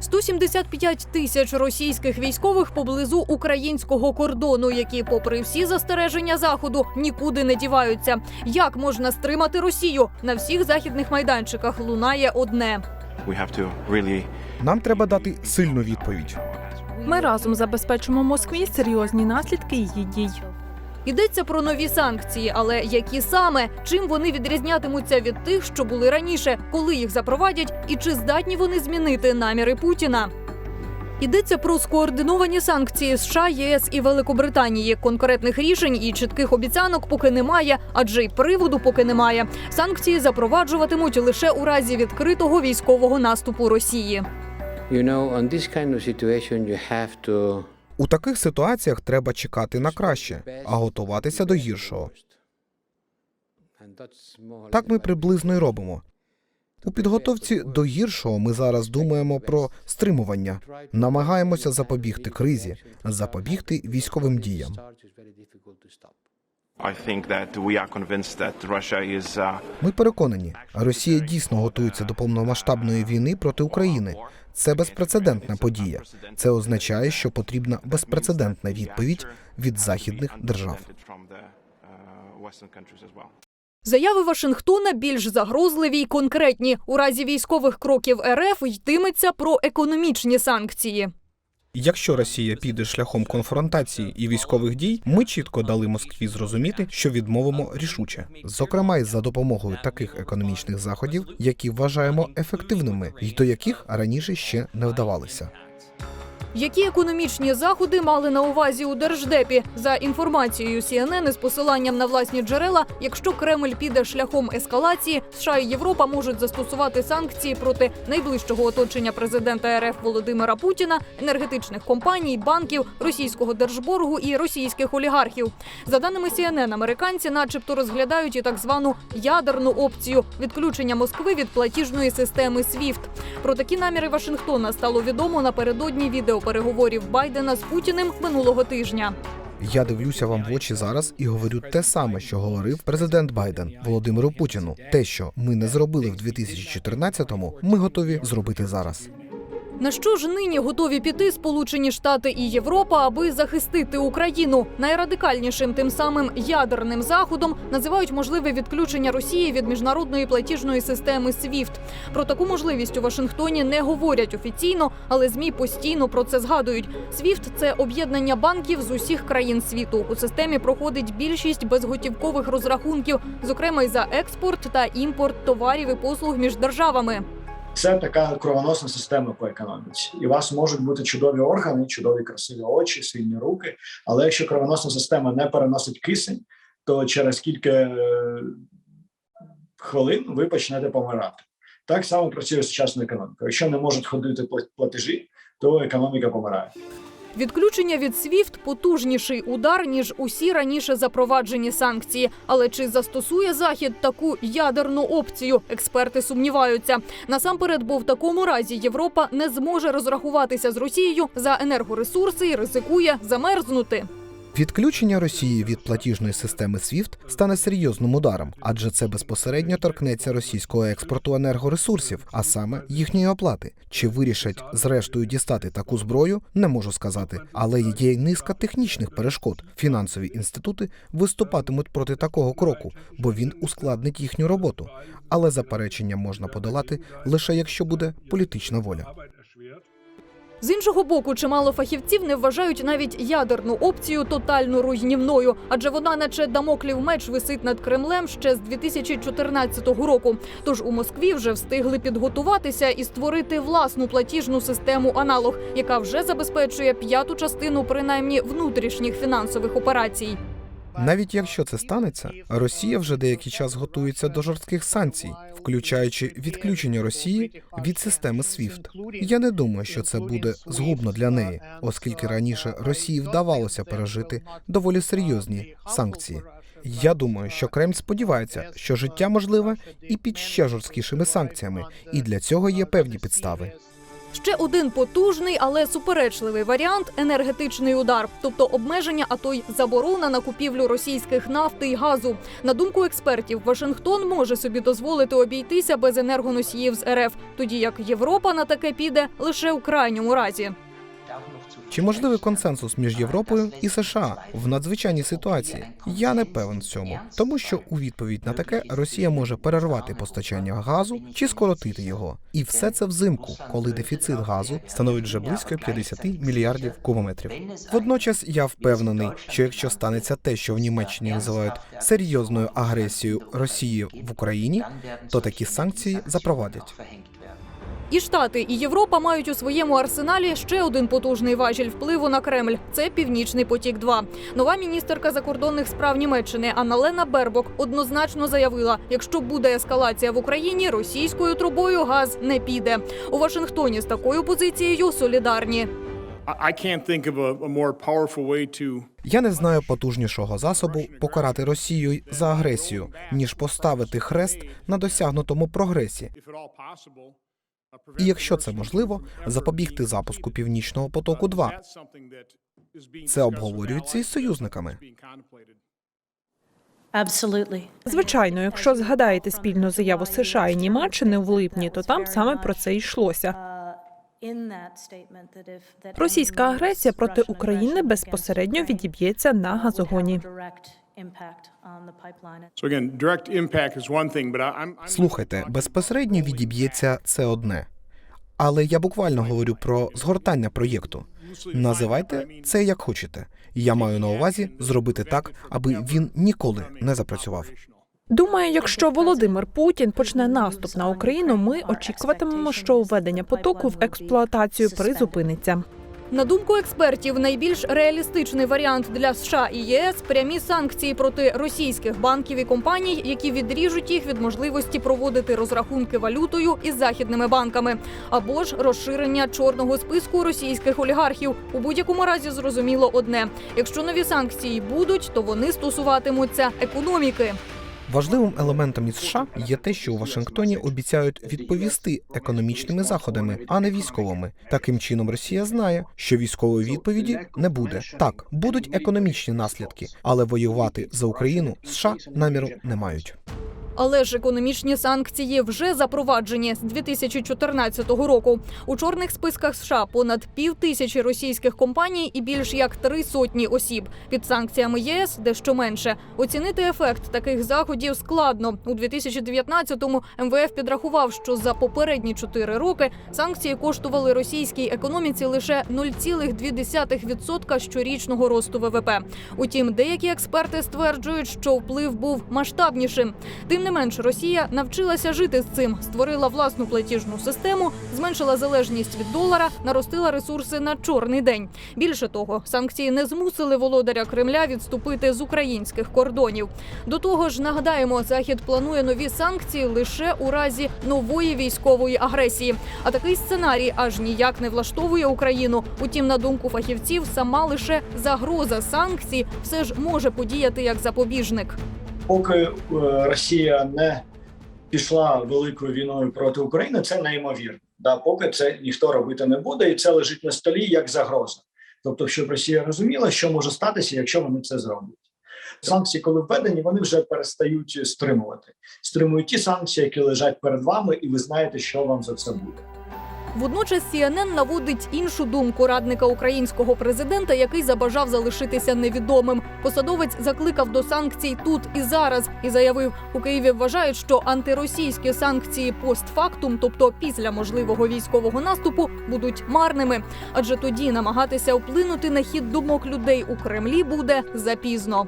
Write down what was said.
175 тисяч російських військових поблизу українського кордону, які, попри всі застереження заходу, нікуди не діваються. Як можна стримати Росію? На всіх західних майданчиках лунає одне. Нам треба дати сильну відповідь. Ми разом забезпечимо Москві серйозні наслідки її дій. Йдеться про нові санкції, але які саме чим вони відрізнятимуться від тих, що були раніше, коли їх запровадять, і чи здатні вони змінити наміри Путіна? Йдеться про скоординовані санкції США, ЄС і Великобританії. Конкретних рішень і чітких обіцянок поки немає, адже й приводу поки немає. Санкції запроваджуватимуть лише у разі відкритого військового наступу Росії. You know, on this kind of situation, you have to. У таких ситуаціях треба чекати на краще, а готуватися до гіршого. Так ми приблизно й робимо. У підготовці до гіршого ми зараз думаємо про стримування, намагаємося запобігти кризі, запобігти військовим діям. Ми переконані, Росія дійсно готується до повномасштабної війни проти України. Це безпрецедентна подія. Це означає, що потрібна безпрецедентна відповідь від західних держав. uh. Заяви Вашингтона більш загрозливі й конкретні. У разі військових кроків РФ йтиметься про економічні санкції. Якщо Росія піде шляхом конфронтації і військових дій, ми чітко дали Москві зрозуміти, що відмовимо рішуче, зокрема і за допомогою таких економічних заходів, які вважаємо ефективними, і до яких раніше ще не вдавалися. Які економічні заходи мали на увазі у держдепі? За інформацією CNN із посиланням на власні джерела, якщо Кремль піде шляхом ескалації, США і Європа можуть застосувати санкції проти найближчого оточення президента РФ Володимира Путіна, енергетичних компаній, банків, російського держборгу і російських олігархів. За даними CNN, американці, начебто, розглядають і так звану ядерну опцію відключення Москви від платіжної системи SWIFT. Про такі наміри Вашингтона стало відомо напередодні відеопереговорів Байдена з Путіним минулого тижня. Я дивлюся вам в очі зараз і говорю те саме, що говорив президент Байден Володимиру Путіну. Те, що ми не зробили в 2014-му, ми готові зробити зараз. На що ж нині готові піти Сполучені Штати і Європа, аби захистити Україну? Найрадикальнішим тим самим ядерним заходом називають можливе відключення Росії від міжнародної платіжної системи SWIFT. Про таку можливість у Вашингтоні не говорять офіційно, але змі постійно про це згадують. SWIFT – це об'єднання банків з усіх країн світу. У системі проходить більшість безготівкових розрахунків, зокрема й за експорт та імпорт товарів і послуг між державами. Це така кровоносна система по економіці, і у вас можуть бути чудові органи, чудові красиві очі, сильні руки. Але якщо кровоносна система не переносить кисень, то через кілька е, хвилин ви почнете помирати. Так само працює сучасна економіка. Якщо не можуть ходити пла- платежі, то економіка помирає. Відключення від СВІФТ – потужніший удар ніж усі раніше запроваджені санкції. Але чи застосує захід таку ядерну опцію? Експерти сумніваються. Насамперед, бо в такому разі Європа не зможе розрахуватися з Росією за енергоресурси і ризикує замерзнути. Відключення Росії від платіжної системи SWIFT стане серйозним ударом, адже це безпосередньо торкнеться російського експорту енергоресурсів, а саме їхньої оплати. Чи вирішать зрештою дістати таку зброю, не можу сказати. Але є й низка технічних перешкод. Фінансові інститути виступатимуть проти такого кроку, бо він ускладнить їхню роботу. Але заперечення можна подолати лише якщо буде політична воля. З іншого боку, чимало фахівців не вважають навіть ядерну опцію тотально руйнівною, адже вона, наче дамоклів меч, висить над Кремлем ще з 2014 року. Тож у Москві вже встигли підготуватися і створити власну платіжну систему аналог, яка вже забезпечує п'яту частину принаймні внутрішніх фінансових операцій. Навіть якщо це станеться, Росія вже деякий час готується до жорстких санкцій, включаючи відключення Росії від системи SWIFT. Я не думаю, що це буде згубно для неї, оскільки раніше Росії вдавалося пережити доволі серйозні санкції. Я думаю, що Кремль сподівається, що життя можливе і під ще жорсткішими санкціями, і для цього є певні підстави. Ще один потужний, але суперечливий варіант енергетичний удар, тобто обмеження, а то й заборона на купівлю російських нафти й газу. На думку експертів, Вашингтон може собі дозволити обійтися без енергоносіїв з РФ, тоді як Європа на таке піде лише у крайньому разі. Чи можливий консенсус між Європою і США в надзвичайній ситуації? Я не певен в цьому, тому що у відповідь на таке Росія може перервати постачання газу чи скоротити його, і все це взимку, коли дефіцит газу становить вже близько 50 мільярдів кубометрів. Водночас я впевнений, що якщо станеться те, що в Німеччині називають серйозною агресією Росії в Україні, то такі санкції запровадять. І Штати, і Європа мають у своєму арсеналі ще один потужний важіль впливу на Кремль. Це Північний потік. 2 нова міністерка закордонних справ Німеччини Анналена Бербок однозначно заявила: якщо буде ескалація в Україні, російською трубою газ не піде. У Вашингтоні з такою позицією солідарні. Я не знаю потужнішого засобу покарати Росію за агресію, ніж поставити хрест на досягнутому прогресі. Uh, І якщо це можливо, запобігти запуску північного потоку. 2 That's something that is being це обговорюється із союзниками. Absolutely. Звичайно, якщо згадаєте спільну заяву США і Німеччини в липні, то там саме про це йшлося. Російська агресія проти України безпосередньо відіб'ється на газогоні. So again, direct impact is one thing, but I'm, I'm Слухайте, безпосередньо відіб'ється це одне. Але я буквально говорю про згортання проєкту. Називайте це як хочете. Я маю на увазі зробити так, аби він ніколи не запрацював. Думаю, якщо Володимир Путін почне наступ на Україну, ми очікуватимемо, що введення потоку в експлуатацію призупиниться. На думку експертів, найбільш реалістичний варіант для США і ЄС прямі санкції проти російських банків і компаній, які відріжуть їх від можливості проводити розрахунки валютою із західними банками, або ж розширення чорного списку російських олігархів. У будь-якому разі зрозуміло одне: якщо нові санкції будуть, то вони стосуватимуться економіки. Важливим елементом із США є те, що у Вашингтоні обіцяють відповісти економічними заходами, а не військовими. Таким чином, Росія знає, що військової відповіді не буде. Так, будуть економічні наслідки, але воювати за Україну США наміру не мають. Але ж економічні санкції вже запроваджені з 2014 року. У чорних списках США понад пів тисячі російських компаній і більш як три сотні осіб. Під санкціями ЄС дещо менше. Оцінити ефект таких заходів складно. У 2019-му МВФ підрахував, що за попередні чотири роки санкції коштували російській економіці лише 0,2% щорічного росту ВВП. Утім, деякі експерти стверджують, що вплив був масштабнішим. Тим не менш, Росія навчилася жити з цим, створила власну платіжну систему, зменшила залежність від долара, наростила ресурси на чорний день. Більше того, санкції не змусили володаря Кремля відступити з українських кордонів. До того ж, нагадаємо, захід планує нові санкції лише у разі нової військової агресії. А такий сценарій аж ніяк не влаштовує Україну. Утім, на думку фахівців, сама лише загроза санкцій все ж може подіяти як запобіжник. Поки е, Росія не пішла великою війною проти України, це неймовірно. Да, поки це ніхто робити не буде, і це лежить на столі як загроза. Тобто, щоб Росія розуміла, що може статися, якщо вони це зроблять. Санкції, коли введені, вони вже перестають стримувати. Стримують ті санкції, які лежать перед вами, і ви знаєте, що вам за це буде. Водночас CNN наводить іншу думку радника українського президента, який забажав залишитися невідомим. Посадовець закликав до санкцій тут і зараз і заявив, у Києві вважають, що антиросійські санкції постфактум, тобто після можливого військового наступу, будуть марними, адже тоді намагатися вплинути на хід думок людей у Кремлі буде запізно.